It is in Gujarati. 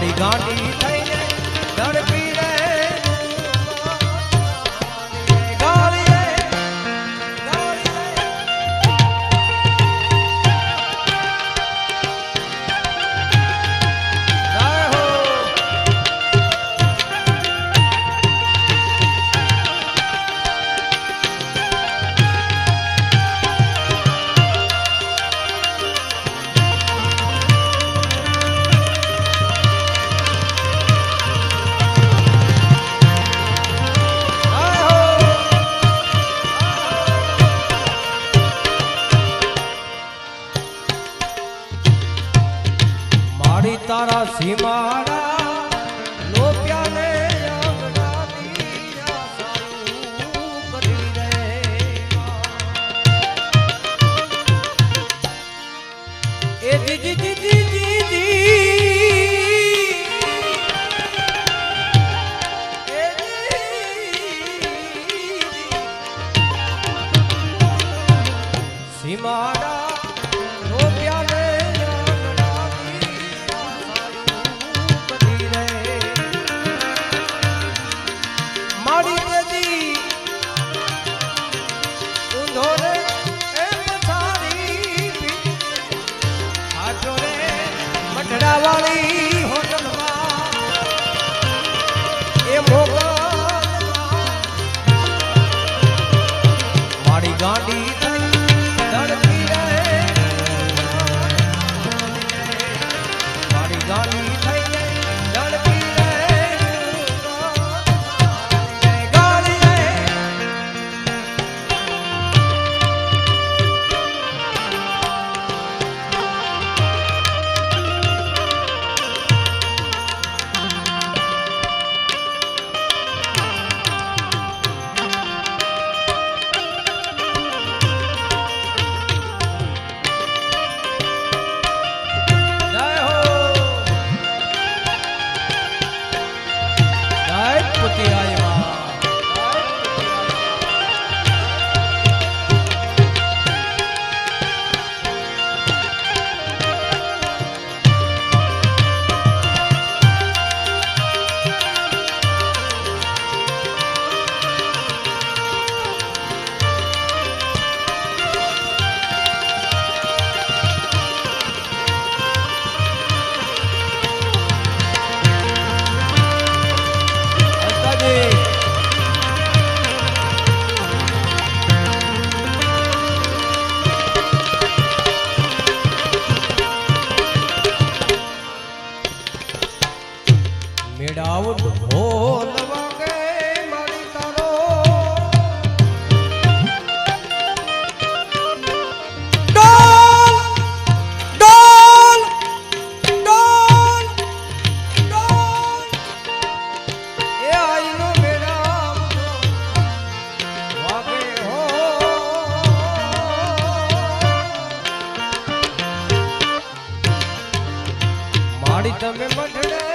ಮಾಡಿ ಗಾಡಿ ગાડી મેળાવ ઢોલ વાગે મારી તારો. ડોલ ડોલ ડોલ ડોલ. તમે મઢડા